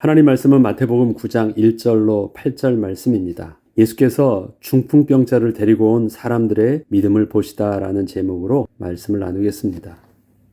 하나님 말씀은 마태복음 9장 1절로 8절 말씀입니다. 예수께서 중풍병자를 데리고 온 사람들의 믿음을 보시다라는 제목으로 말씀을 나누겠습니다.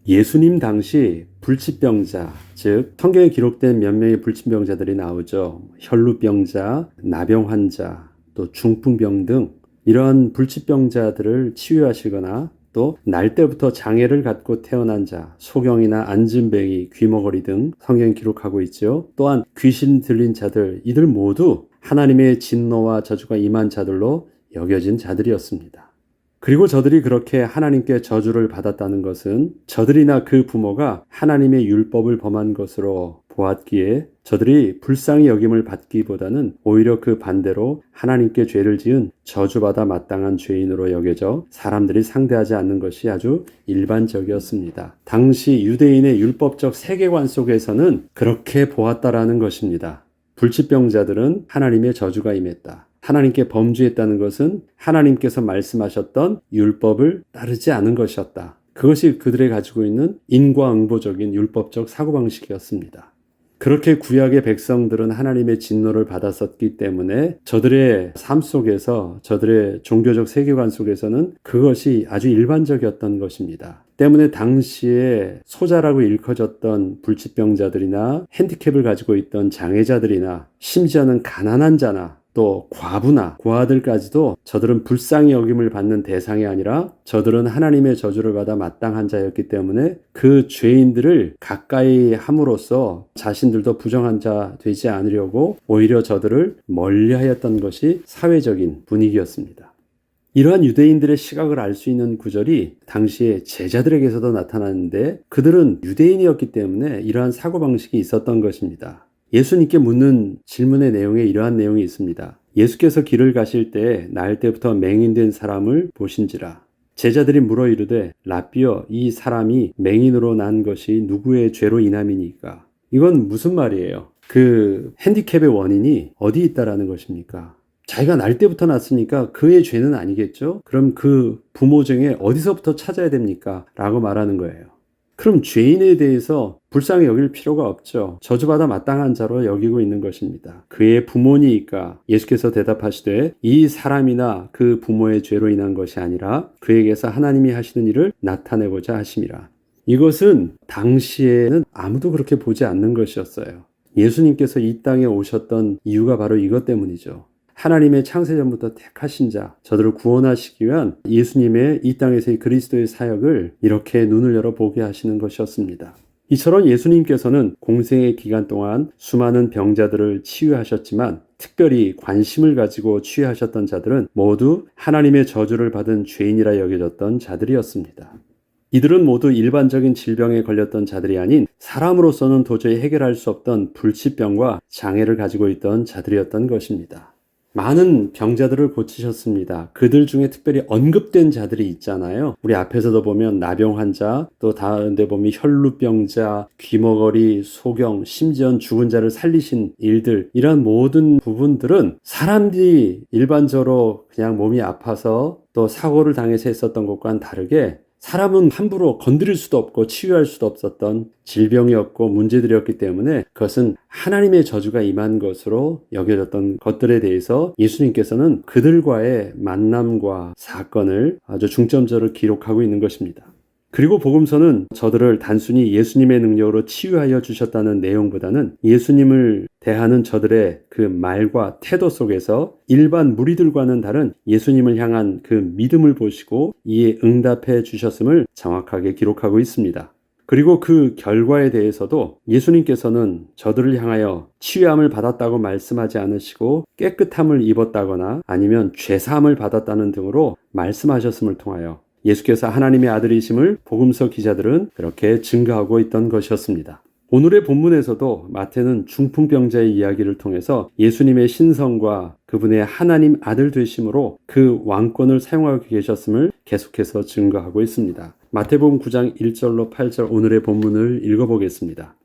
예수님 당시 불치병자, 즉 성경에 기록된 몇 명의 불치병자들이 나오죠. 혈루병자, 나병 환자, 또 중풍병 등 이러한 불치병자들을 치유하시거나 또 날 때부터 장애를 갖고 태어난 자, 소경이나 안진뱅이, 귀머거리 등 성경 기록하고 있죠. 또한 귀신 들린 자들, 이들 모두 하나님의 진노와 저주가 임한 자들로 여겨진 자들이었습니다. 그리고 저들이 그렇게 하나님께 저주를 받았다는 것은 저들이나 그 부모가 하나님의 율법을 범한 것으로 보았기에 저들이 불쌍히 여김을 받기보다는 오히려 그 반대로 하나님께 죄를 지은 저주받아 마땅한 죄인으로 여겨져 사람들이 상대하지 않는 것이 아주 일반적이었습니다. 당시 유대인의 율법적 세계관 속에서는 그렇게 보았다라는 것입니다. 불치병자들은 하나님의 저주가 임했다. 하나님께 범죄했다는 것은 하나님께서 말씀하셨던 율법을 따르지 않은 것이었다. 그것이 그들이 가지고 있는 인과응보적인 율법적 사고방식이었습니다. 그렇게 구약의 백성들은 하나님의 진노를 받았었기 때문에 저들의 삶 속에서 저들의 종교적 세계관 속에서는 그것이 아주 일반적이었던 것입니다. 때문에 당시에 소자라고 일컬어졌던 불치병자들이나 핸디캡을 가지고 있던 장애자들이나 심지어는 가난한 자나 또 과부나 고아들까지도 저들은 불쌍히 여김을 받는 대상이 아니라 저들은 하나님의 저주를 받아 마땅한 자였기 때문에 그 죄인들을 가까이 함으로써 자신들도 부정한 자 되지 않으려고 오히려 저들을 멀리 하였던 것이 사회적인 분위기였습니다. 이러한 유대인들의 시각을 알 수 있는 구절이 당시에 제자들에게서도 나타났는데 그들은 유대인이었기 때문에 이러한 사고방식이 있었던 것입니다. 예수님께 묻는 질문의 내용에 이러한 내용이 있습니다. 예수께서 길을 가실 때 나을 때부터 맹인된 사람을 보신지라. 제자들이 물어 이르되 라비어 이 사람이 맹인으로 난 것이 누구의 죄로 인함이니까. 이건 무슨 말이에요? 그 핸디캡의 원인이 어디 있다라는 것입니까? 자기가 날 때부터 났으니까 그의 죄는 아니겠죠? 그럼 그 부모 중에 어디서부터 찾아야 됩니까? 라고 말하는 거예요. 그럼 죄인에 대해서 불쌍히 여길 필요가 없죠. 저주받아 마땅한 자로 여기고 있는 것입니다. 그의 부모니까 예수께서 대답하시되 이 사람이나 그 부모의 죄로 인한 것이 아니라 그에게서 하나님이 하시는 일을 나타내고자 하심이라. 이것은 당시에는 아무도 그렇게 보지 않는 것이었어요. 예수님께서 이 땅에 오셨던 이유가 바로 이것 때문이죠. 하나님의 창세전부터 택하신 자, 저들을 구원하시기 위한 예수님의 이 땅에서의 그리스도의 사역을 이렇게 눈을 열어 보게 하시는 것이었습니다. 이처럼 예수님께서는 공생의 기간 동안 수많은 병자들을 치유하셨지만 특별히 관심을 가지고 치유하셨던 자들은 모두 하나님의 저주를 받은 죄인이라 여겨졌던 자들이었습니다. 이들은 모두 일반적인 질병에 걸렸던 자들이 아닌 사람으로서는 도저히 해결할 수 없던 불치병과 장애를 가지고 있던 자들이었던 것입니다. 많은 병자들을 고치셨습니다. 그들 중에 특별히 언급된 자들이 있잖아요. 우리 앞에서도 보면 나병 환자, 또 다른데 보면 혈루병자, 귀머거리, 소경, 심지어 죽은 자를 살리신 일들, 이런 모든 부분들은 사람들이 일반적으로 그냥 몸이 아파서 또 사고를 당해서 했었던 것과는 다르게 사람은 함부로 건드릴 수도 없고 치유할 수도 없었던 질병이었고 문제들이었기 때문에 그것은 하나님의 저주가 임한 것으로 여겨졌던 것들에 대해서 예수님께서는 그들과의 만남과 사건을 아주 중점적으로 기록하고 있는 것입니다. 그리고 복음서는 저들을 단순히 예수님의 능력으로 치유하여 주셨다는 내용보다는 예수님을 대하는 저들의 그 말과 태도 속에서 일반 무리들과는 다른 예수님을 향한 그 믿음을 보시고 이에 응답해 주셨음을 정확하게 기록하고 있습니다. 그리고 그 결과에 대해서도 예수님께서는 저들을 향하여 치유함을 받았다고 말씀하지 않으시고 깨끗함을 입었다거나 아니면 죄사함을 받았다는 등으로 말씀하셨음을 통하여 예수께서 하나님의 아들이심을 복음서 기자들은 그렇게 증거하고 있던 것이었습니다. 오늘의 본문에서도 마태는 중풍병자의 이야기를 통해서 예수님의 신성과 그분의 하나님 아들 되심으로 그 왕권을 사용하고 계셨음을 계속해서 증거하고 있습니다. 마태복음 9장 1절로 8절 오늘의 본문을 읽어보겠습니다.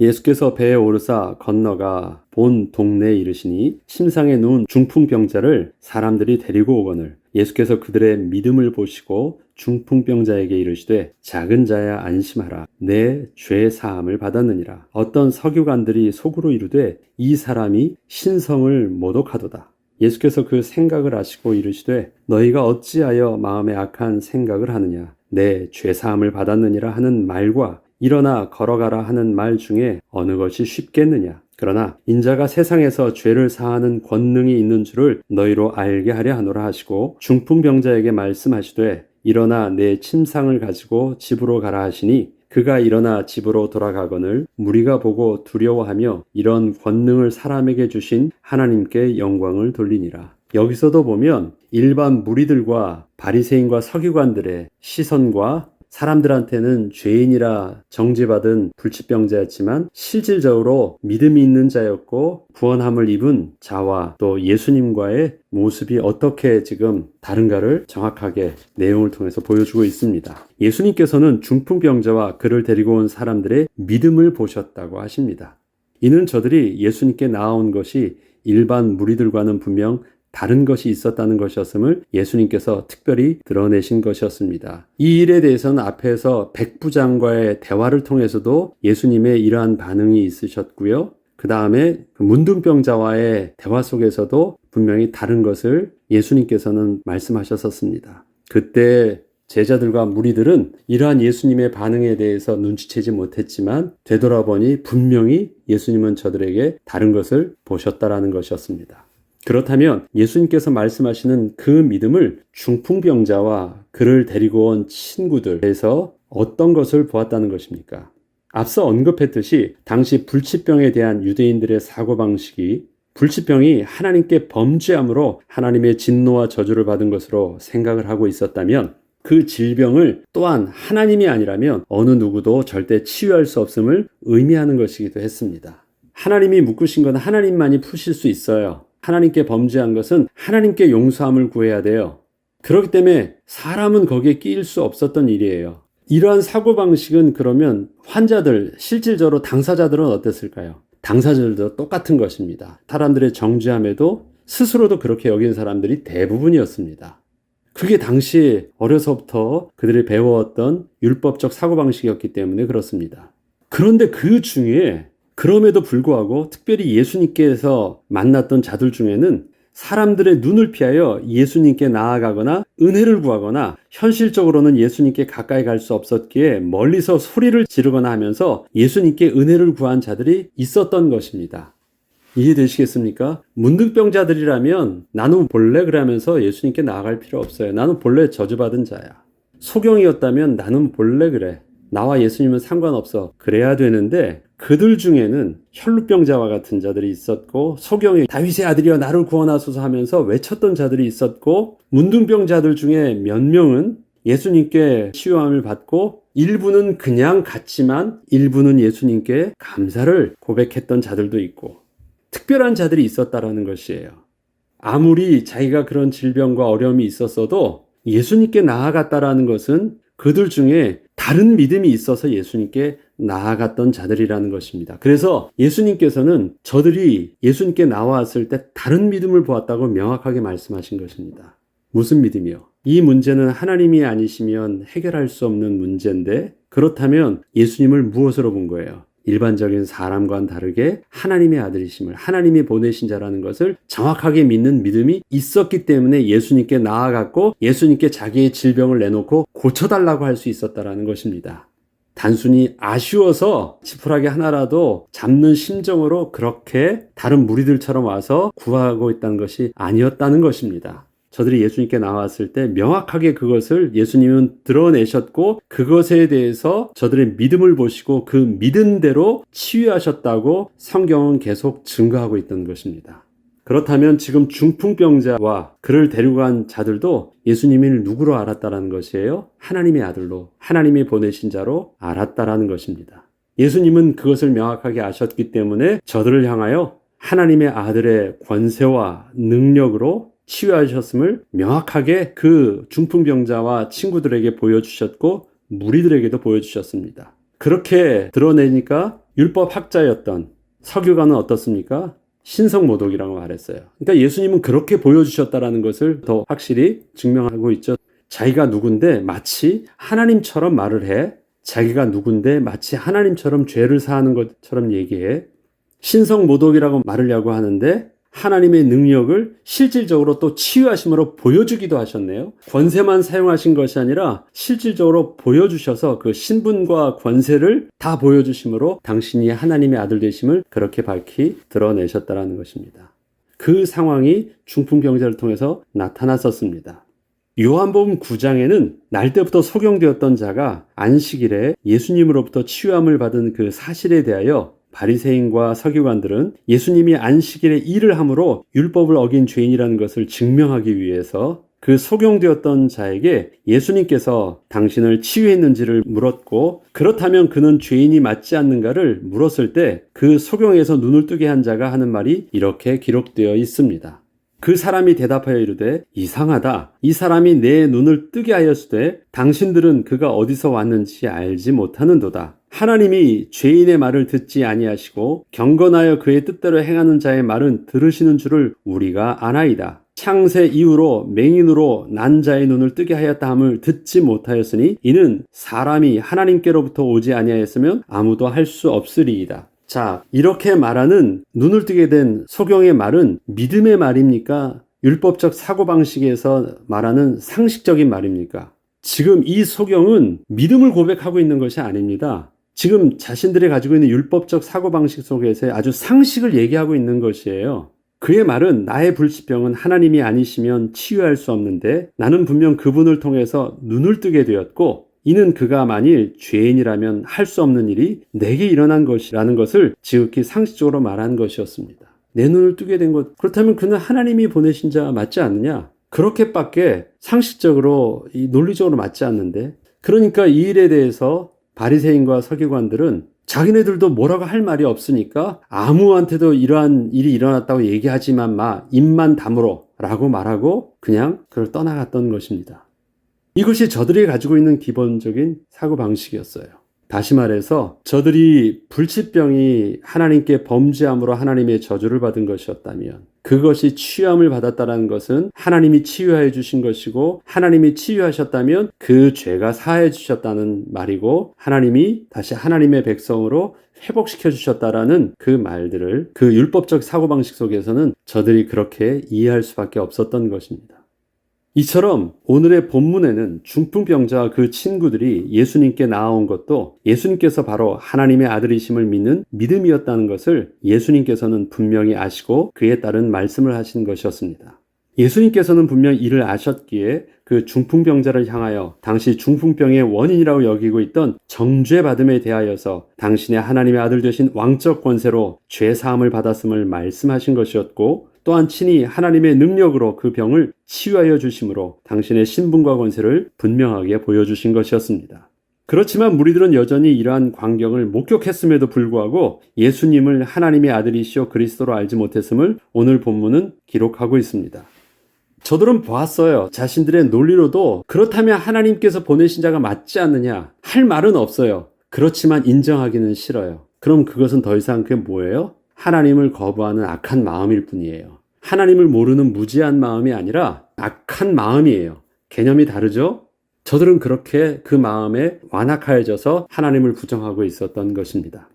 예수께서 배에 오르사 건너가 본 동네에 이르시니 심상에 누운 중풍병자를 사람들이 데리고 오거늘. 예수께서 그들의 믿음을 보시고 중풍병자에게 이르시되 작은 자야 안심하라. 내 죄 사함을 받았느니라. 어떤 서기관들이 속으로 이르되 이 사람이 신성을 모독하도다. 예수께서 그 생각을 아시고 이르시되 너희가 어찌하여 마음에 악한 생각을 하느냐? 내 죄 사함을 받았느니라 하는 말과 일어나 걸어가라 하는 말 중에 어느 것이 쉽겠느냐 그러나 인자가 세상에서 죄를 사하는 권능이 있는 줄을 너희로 알게 하려 하노라 하시고 중풍병자에게 말씀하시되 일어나 내 침상을 가지고 집으로 가라 하시니 그가 일어나 집으로 돌아가거늘 무리가 보고 두려워하며 이런 권능을 사람에게 주신 하나님께 영광을 돌리니라. 여기서도 보면 일반 무리들과 바리새인과 서기관들의 시선과 사람들한테는 죄인이라 정죄받은 불치병자였지만 실질적으로 믿음이 있는 자였고 구원함을 입은 자와 또 예수님과의 모습이 어떻게 지금 다른가를 정확하게 내용을 통해서 보여주고 있습니다. 예수님께서는 중풍병자와 그를 데리고 온 사람들의 믿음을 보셨다고 하십니다. 이는 저들이 예수님께 나온 것이 일반 무리들과는 분명 다른 것이 있었다는 것이었음을 예수님께서 특별히 드러내신 것이었습니다. 이 일에 대해서는 앞에서 백부장과의 대화를 통해서도 예수님의 이러한 반응이 있으셨고요. 그 다음에 문둥병자와의 대화 속에서도 분명히 다른 것을 예수님께서는 말씀하셨었습니다. 그때 제자들과 무리들은 이러한 예수님의 반응에 대해서 눈치채지 못했지만 되돌아보니 분명히 예수님은 저들에게 다른 것을 보셨다라는 것이었습니다. 그렇다면 예수님께서 말씀하시는 그 믿음을 중풍병자와 그를 데리고 온 친구들에서 어떤 것을 보았다는 것입니까? 앞서 언급했듯이 당시 불치병에 대한 유대인들의 사고방식이 불치병이 하나님께 범죄함으로 하나님의 진노와 저주를 받은 것으로 생각을 하고 있었다면 그 질병을 또한 하나님이 아니라면 어느 누구도 절대 치유할 수 없음을 의미하는 것이기도 했습니다. 하나님이 묶으신 건 하나님만이 푸실 수 있어요. 하나님께 범죄한 것은 하나님께 용서함을 구해야 돼요. 그렇기 때문에 사람은 거기에 끼일 수 없었던 일이에요. 이러한 사고방식은 그러면 환자들, 실질적으로 당사자들은 어땠을까요? 당사자들도 똑같은 것입니다. 사람들의 정죄함에도 스스로도 그렇게 여긴 사람들이 대부분이었습니다. 그게 당시 어려서부터 그들이 배워왔던 율법적 사고방식이었기 때문에 그렇습니다. 그런데 그 중에 그럼에도 불구하고 특별히 예수님께서 만났던 자들 중에는 사람들의 눈을 피하여 예수님께 나아가거나 은혜를 구하거나 현실적으로는 예수님께 가까이 갈 수 없었기에 멀리서 소리를 지르거나 하면서 예수님께 은혜를 구한 자들이 있었던 것입니다. 이해되시겠습니까? 문득병자들이라면 나는 본래 그러면서 예수님께 나아갈 필요 없어요. 나는 본래 저주받은 자야. 소경이었다면 나는 본래 그래. 나와 예수님은 상관없어. 그래야 되는데 그들 중에는 혈루병자와 같은 자들이 있었고 소경이 다윗의 아들이여 나를 구원하소서 하면서 외쳤던 자들이 있었고 문둥병자들 중에 몇 명은 예수님께 치유함을 받고 일부는 그냥 갔지만 일부는 예수님께 감사를 고백했던 자들도 있고 특별한 자들이 있었다라는 것이에요. 아무리 자기가 그런 질병과 어려움이 있었어도 예수님께 나아갔다라는 것은 그들 중에 다른 믿음이 있어서 예수님께 나아갔던 자들이라는 것입니다. 그래서 예수님께서는 저들이 예수님께 나왔을 때 다른 믿음을 보았다고 명확하게 말씀하신 것입니다. 무슨 믿음이요? 이 문제는 하나님이 아니시면 해결할 수 없는 문제인데 그렇다면 예수님을 무엇으로 본 거예요? 일반적인 사람과는 다르게 하나님의 아들이심을 하나님이 보내신 자라는 것을 정확하게 믿는 믿음이 있었기 때문에 예수님께 나아갔고 예수님께 자기의 질병을 내놓고 고쳐달라고 할 수 있었다라는 것입니다. 단순히 아쉬워서 지푸라기 하나라도 잡는 심정으로 그렇게 다른 무리들처럼 와서 구하고 있다는 것이 아니었다는 것입니다. 저들이 예수님께 나왔을 때 명확하게 그것을 예수님은 드러내셨고 그것에 대해서 저들의 믿음을 보시고 그 믿은 대로 치유하셨다고 성경은 계속 증거하고 있던 것입니다. 그렇다면 지금 중풍병자와 그를 데리고 간 자들도 예수님을 누구로 알았다라는 것이에요? 하나님의 아들로, 하나님이 보내신 자로 알았다라는 것입니다. 예수님은 그것을 명확하게 아셨기 때문에 저들을 향하여 하나님의 아들의 권세와 능력으로 치유하셨음을 명확하게 그 중풍병자와 친구들에게 보여주셨고 무리들에게도 보여주셨습니다. 그렇게 드러내니까 율법 학자였던 서기관은 어떻습니까? 신성모독이라고 말했어요. 그러니까 예수님은 그렇게 보여주셨다라는 것을 더 확실히 증명하고 있죠. 자기가 누군데 마치 하나님처럼 말을 해. 자기가 누군데 마치 하나님처럼 죄를 사하는 것처럼 얘기해. 신성모독이라고 말하려고 하는데 하나님의 능력을 실질적으로 또 치유하심으로 보여주기도 하셨네요. 권세만 사용하신 것이 아니라 실질적으로 보여주셔서 그 신분과 권세를 다 보여주심으로 당신이 하나님의 아들 되심을 그렇게 밝히 드러내셨다라는 것입니다. 그 상황이 중풍병자를 통해서 나타났었습니다. 요한복음 9장에는 날 때부터 소경되었던 자가 안식일에 예수님으로부터 치유함을 받은 그 사실에 대하여 바리새인과 서기관들은 예수님이 안식일에 일을 함으로 율법을 어긴 죄인이라는 것을 증명하기 위해서 그 소경되었던 자에게 예수님께서 당신을 치유했는지를 물었고 그렇다면 그는 죄인이 맞지 않는가를 물었을 때그 소경에서 눈을 뜨게 한 자가 하는 말이 이렇게 기록되어 있습니다. 그 사람이 대답하여 이르되 이상하다. 이 사람이 내 눈을 뜨게 하였으되 당신들은 그가 어디서 왔는지 알지 못하는도다. 하나님이 죄인의 말을 듣지 아니하시고 경건하여 그의 뜻대로 행하는 자의 말은 들으시는 줄을 우리가 아나이다. 창세 이후로 맹인으로 난 자의 눈을 뜨게 하였다 함을 듣지 못하였으니 이는 사람이 하나님께로부터 오지 아니하였으면 아무도 할 수 없으리이다. 자, 이렇게 말하는 눈을 뜨게 된 소경의 말은 믿음의 말입니까? 율법적 사고방식에서 말하는 상식적인 말입니까? 지금 이 소경은 믿음을 고백하고 있는 것이 아닙니다. 지금 자신들이 가지고 있는 율법적 사고방식 속에서 아주 상식을 얘기하고 있는 것이에요. 그의 말은 나의 불치병은 하나님이 아니시면 치유할 수 없는데 나는 분명 그분을 통해서 눈을 뜨게 되었고 이는 그가 만일 죄인이라면 할 수 없는 일이 내게 일어난 것이라는 것을 지극히 상식적으로 말한 것이었습니다. 내 눈을 뜨게 된 것, 그렇다면 그는 하나님이 보내신 자 맞지 않느냐? 그렇게밖에 상식적으로, 이 논리적으로 맞지 않는데. 그러니까 이 일에 대해서 바리새인과 서기관들은 자기네들도 뭐라고 할 말이 없으니까 아무한테도 이러한 일이 일어났다고 얘기하지만 마, 입만 다물어 라고 말하고 그냥 그걸 떠나갔던 것입니다. 이것이 저들이 가지고 있는 기본적인 사고방식이었어요. 다시 말해서 저들이 불치병이 하나님께 범죄함으로 하나님의 저주를 받은 것이었다면 그것이 치유함을 받았다는 것은 하나님이 치유해 주신 것이고 하나님이 치유하셨다면 그 죄가 사해 주셨다는 말이고 하나님이 다시 하나님의 백성으로 회복시켜 주셨다라는 그 말들을 그 율법적 사고방식 속에서는 저들이 그렇게 이해할 수밖에 없었던 것입니다. 이처럼 오늘의 본문에는 중풍병자와 그 친구들이 예수님께 나아온 것도 예수님께서 바로 하나님의 아들이심을 믿는 믿음이었다는 것을 예수님께서는 분명히 아시고 그에 따른 말씀을 하신 것이었습니다. 예수님께서는 분명 이를 아셨기에 그 중풍병자를 향하여 당시 중풍병의 원인이라고 여기고 있던 정죄받음에 대하여서 당신의 하나님의 아들 되신 왕적 권세로 죄사함을 받았음을 말씀하신 것이었고 또한 친히 하나님의 능력으로 그 병을 치유하여 주심으로 당신의 신분과 권세를 분명하게 보여주신 것이었습니다. 그렇지만 무리들은 여전히 이러한 광경을 목격했음에도 불구하고 예수님을 하나님의 아들이시오 그리스도로 알지 못했음을 오늘 본문은 기록하고 있습니다. 저들은 보았어요. 자신들의 논리로도 그렇다면 하나님께서 보내신 자가 맞지 않느냐 할 말은 없어요. 그렇지만 인정하기는 싫어요. 그럼 그것은 더 이상 그게 뭐예요? 하나님을 거부하는 악한 마음일 뿐이에요. 하나님을 모르는 무지한 마음이 아니라 악한 마음이에요. 개념이 다르죠? 저들은 그렇게 그 마음에 완악하여져서 하나님을 부정하고 있었던 것입니다.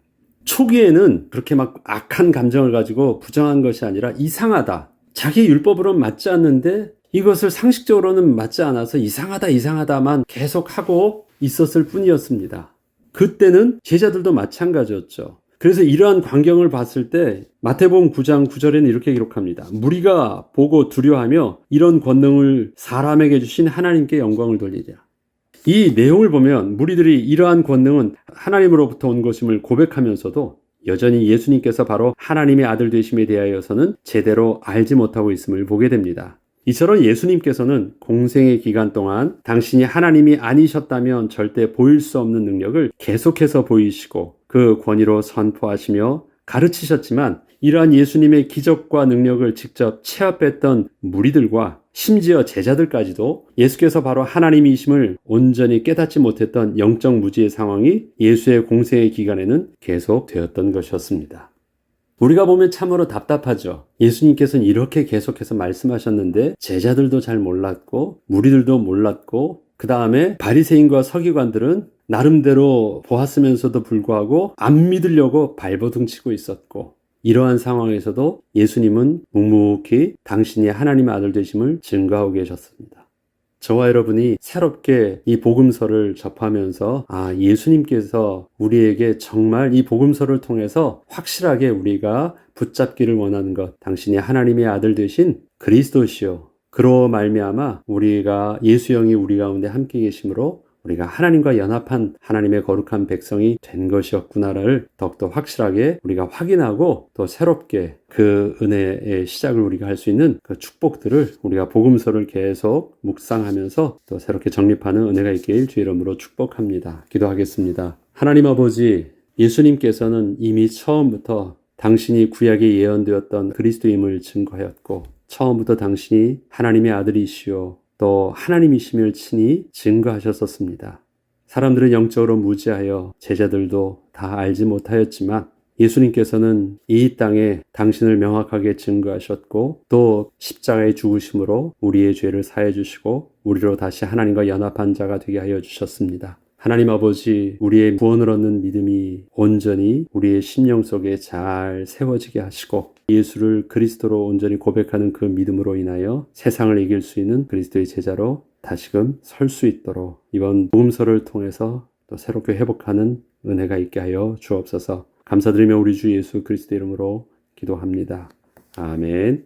초기에는 그렇게 막 악한 감정을 가지고 부정한 것이 아니라 이상하다. 자기 율법으로는 맞지 않는데 이것을 상식적으로는 맞지 않아서 이상하다, 이상하다만 계속 하고 있었을 뿐이었습니다. 그때는 제자들도 마찬가지였죠. 그래서 이러한 광경을 봤을 때 마태복음 9장 9절에는 이렇게 기록합니다. 무리가 보고 두려워하며 이런 권능을 사람에게 주신 하나님께 영광을 돌리랴. 이 내용을 보면 무리들이 이러한 권능은 하나님으로부터 온 것임을 고백하면서도 여전히 예수님께서 바로 하나님의 아들 되심에 대하여서는 제대로 알지 못하고 있음을 보게 됩니다. 이처럼 예수님께서는 공생의 기간 동안 당신이 하나님이 아니셨다면 절대 보일 수 없는 능력을 계속해서 보이시고 그 권위로 선포하시며 가르치셨지만 이러한 예수님의 기적과 능력을 직접 체합했던 무리들과 심지어 제자들까지도 예수께서 바로 하나님이심을 온전히 깨닫지 못했던 영적 무지의 상황이 예수의 공생의 기간에는 계속되었던 것이었습니다. 우리가 보면 참으로 답답하죠. 예수님께서는 이렇게 계속해서 말씀하셨는데 제자들도 잘 몰랐고 무리들도 몰랐고 그 다음에 바리새인과 서기관들은 나름대로 보았으면서도 불구하고 안 믿으려고 발버둥 치고 있었고 이러한 상황에서도 예수님은 묵묵히 당신이 하나님의 아들 되심을 증거하고 계셨습니다. 저와 여러분이 새롭게 이 복음서를 접하면서 아, 예수님께서 우리에게 정말 이 복음서를 통해서 확실하게 우리가 붙잡기를 원하는 것, 당신이 하나님의 아들 되신 그리스도시요. 그로 말미암아 우리가 예수 영이 우리 가운데 함께 계심으로 우리가 하나님과 연합한 하나님의 거룩한 백성이 된 것이었구나를 더욱더 확실하게 우리가 확인하고 또 새롭게 그 은혜의 시작을 우리가 할 수 있는 그 축복들을 우리가 복음서를 계속 묵상하면서 또 새롭게 정립하는 은혜가 있길 주 이름으로 축복합니다. 기도하겠습니다. 하나님 아버지 예수님께서는 이미 처음부터 당신이 구약에 예언되었던 그리스도임을 증거하였고 처음부터 당신이 하나님의 아들이시오 또 하나님이심을 친히 증거하셨었습니다. 사람들은 영적으로 무지하여 제자들도 다 알지 못하였지만 예수님께서는 이 땅에 당신을 명확하게 증거하셨고 또 십자가의 죽으심으로 우리의 죄를 사해 주시고 우리로 다시 하나님과 연합한 자가 되게 하여 주셨습니다. 하나님 아버지, 우리의 구원을 얻는 믿음이 온전히 우리의 심령 속에 잘 세워지게 하시고 예수를 그리스도로 온전히 고백하는 그 믿음으로 인하여 세상을 이길 수 있는 그리스도의 제자로 다시금 설 수 있도록 이번 복음서를 통해서 또 새롭게 회복하는 은혜가 있게 하여 주옵소서. 감사드리며 우리 주 예수 그리스도 이름으로 기도합니다. 아멘.